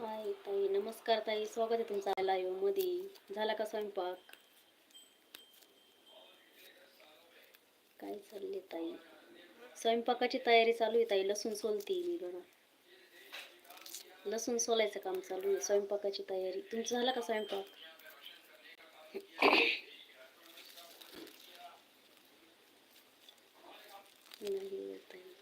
हाय ताई नमस्कार ताई. स्वागत आहे तुमचा लाईव्हमध्ये. झाला का स्वयंपाक? काय चालले ताई? स्वयंपाकाची तयारी चालू आहे ताई. लसूण सोलते मी बघा. लसूण सोलायचं काम चालू आहे स्वयंपाकाची तयारी. तुमचं झाला का स्वयंपाक? नाही हो ताई.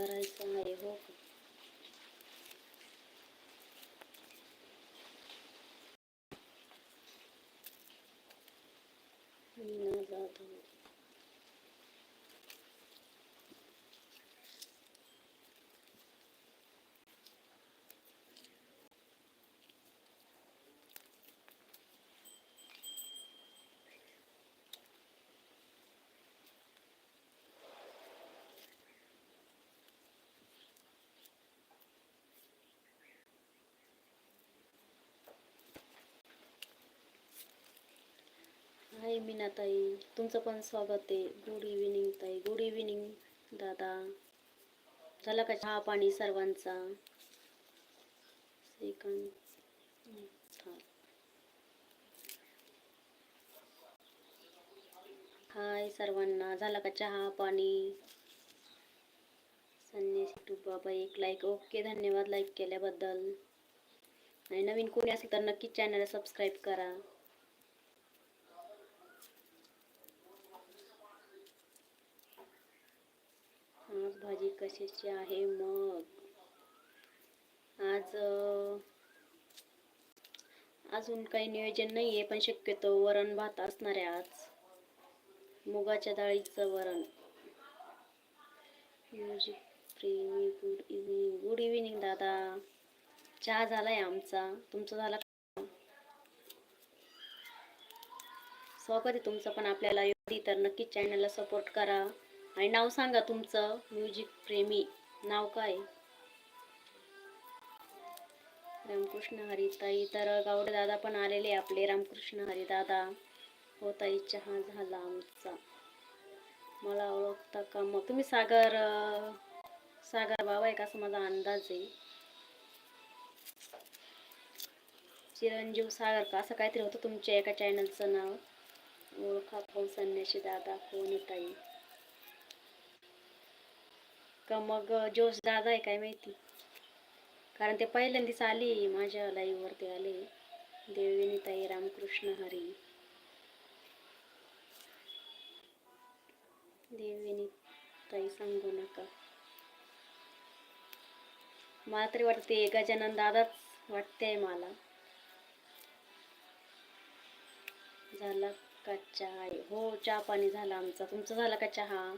करायचं आहे हो का मीना हाय मीनाताई तुमचं पण स्वागत आहे. गुड इव्हिनिंग ताई. गुड इव्हिनिंग दादा. झाला का चहा पाणी सर्वांचा? सेकंड हाय सर्वांना. झाला का चहा पाणी? संन्यासी टू बाबा एक लाईक ओके धन्यवाद लाईक केल्याबद्दल. आणि नवीन कोणी असेल तर नक्कीच चॅनलला सबस्क्राईब करा आज भाजी कशाची आहे मग? आज अजून काही नियोजन नाही आहे पण शक्यतो वरण भात असणार आहे आज. मुगाच्या डाळीचं वरण. म्युझिक प्रेमी गुड इव्हिनिंग गुड इव्हिनिंग दादा. चहा झालाय आमचा. तुमचा झाला स्वागत आहे तुमचं पण आपल्याला. योग्य तर नक्कीच चॅनलला सपोर्ट करा. आणि नाव सांगा तुमचं म्युझिक प्रेमी. नाव काय? रामकृष्ण हरिताई. तर गावडे दादा पण आलेले आपले. रामकृष्ण हरिदादा. हो ताई चहा झाला आमचा. मला ओळखता का मग? तुम्ही सागर सागर बाबा आहे का? असं माझा अंदाज आहे. चिरंजीव सागर का? असं काहीतरी होतं तुमच्या एका चॅनलचं नाव. ओळखा पाहू संन्याशी दादा. कोण येताई ताई? का मग जोश दादा आहे काय माहिती? कारण ते पहिल्यांदाच आली माझ्या लाईव्हवरती आले. देविनीताई रामकृष्ण हरी. देविनीताई सांगू नका. मला तरी वाटते गजानन दादाच वाटते मला. झाला का चहा हो चहा पाणी झाला आमचा. तुमचा झाला का चहा?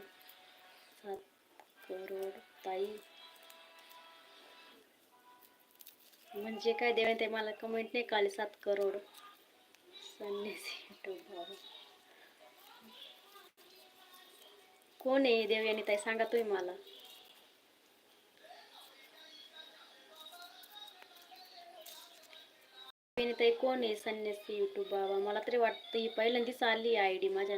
करोड ताई म्हणजे काय देवे ते मला कमेंट नाही काले सात करोड. संन्यासी बाबा. कोण आहे देवयानी ताई? सांगा तुम्ही मला. ताई कोण आहे संन्यासी युट्यूब बाबा? मला तरी वाटतं ही पहिल्यांदीच आली आय डी माझ्या.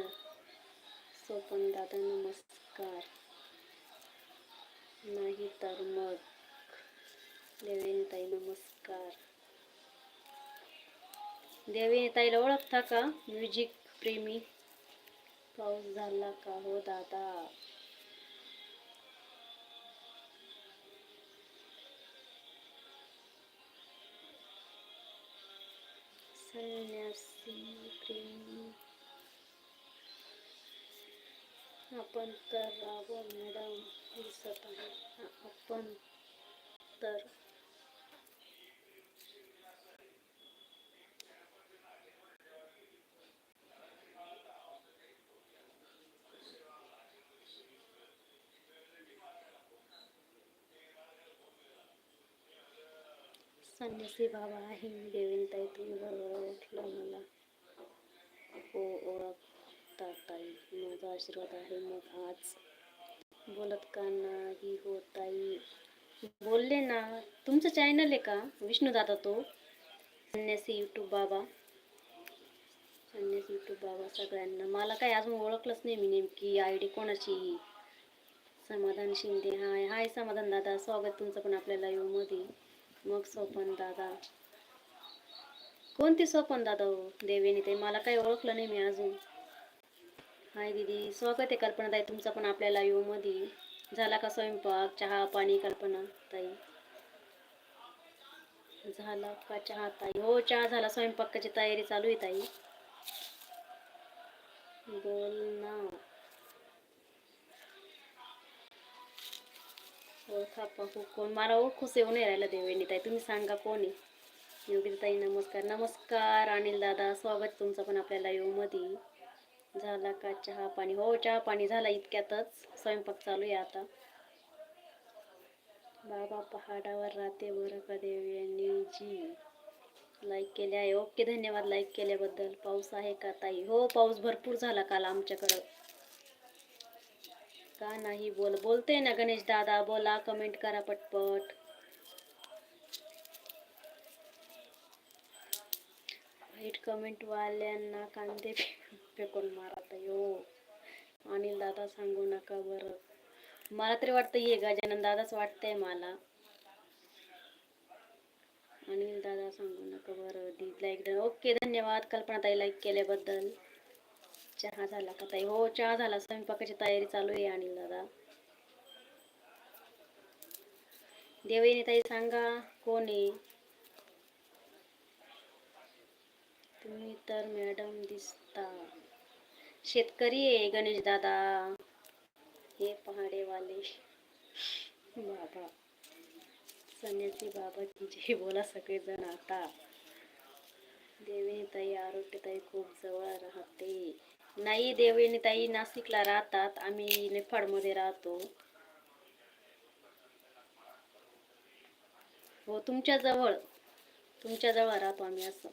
सोपन दादा नमस्कार. नाही तर मग. देवेनीताई नमस्कार. देवेनीताईला ओळखता का? म्युझिक प्रेमी. पाऊस झाला का हो दादा? संन्यासी प्रेमी. आपण तर राबो मॅडम दिसत आहे. आपण तर संन्यासी बाबा आहे. मी ताई तुम्ही बरोबर उठलं मला. हो ओळख ताई माझा आशीर्वाद आहे मग आज. बोलत का नाही हो ताई? बोलले ना. तुमचं चॅनल आहे का? विष्णू दादा तो. संन्यासी यूट्यूब बाबा. संन्यासी यूट्यूब बाबा सगळ्यांना. मला काही अजून ओळखलंच नाही मी नेमकी. आय डी कोणाची? समाधान शिंदे. हाय हाय समाधान दादा. स्वागत तुमचं पण आपल्या लाईव्हमध्ये. मग सोपन दादा. कोणती सोपन दादा हो? देवेनी ते. मला काही ओळखलं नाही मी अजून. हाय दीदी स्वागत आहे कल्पना ताई तुमचं पण आपल्या लाईव्ह झाला का स्वयंपाक चहा पाणी कल्पना ताई? झाला का चहा ताई? हो चहा झाला. स्वयंपाकाची तयारी चालू आहे ताई. बोल ना. ओळखा पाहू कोण? मला ओळखूस येऊ नाही राहिला देवेनी ताई. तुम्ही सांगा कोण आहे? योगिता ताई नमस्कार. नमस्कार अनिल दादा. स्वागत तुमचं पण आपल्या लाईव्ह झाला का चहा पाणी? हो चहा पाणी झाला इतक्यातच. स्वयंपाक चालू आहे आता. बाबा पहाडावर राहते बरं का यांनी जी. लाईक केले आहे. ओके धन्यवाद लाईक केल्याबद्दल. पाऊस आहे का ताई? हो पाऊस भरपूर झाला काल आमच्याकडं. का नाही बोल? बोलते ना गणेश दादा. बोला कमेंट करा पटपट. वाईट कमेंट वाल्यांना कांदे फेकून मारा ताई हो अनिल दादा सांगू नका बरं. मला तरी वाटतं ये गजानन दादाच वाटतंय मला. अनिल दादा सांगू नका बरं दी लाईक ओके धन्यवाद कल्पना ताई लाईक केल्याबद्दल. चहा झाला का ताई? हो चहा झाला. स्वयंपाकाची तयारी चालू आहे अनिल दादा. देवयानी ताई सांगा कोण आहे? तुम्ही तर मॅडम दिसता. शेतकरी आहे गणेश दादा. हे पहाडेवाले. बाबा. संन्यासी बाबा की जे बोला सगळेजण आता. देविनी ताई आरोग्य ताई खूप जवळ राहते. नाही देविनी ताई नाशिकला राहतात. आम्ही निफाडमध्ये राहतो. हो तुमच्या जवळ. तुमच्या जवळ राहतो आम्ही असं.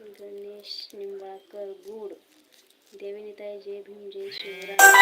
गणेश निंबाळकर गुड देविनी जय भीम जय शिवराय.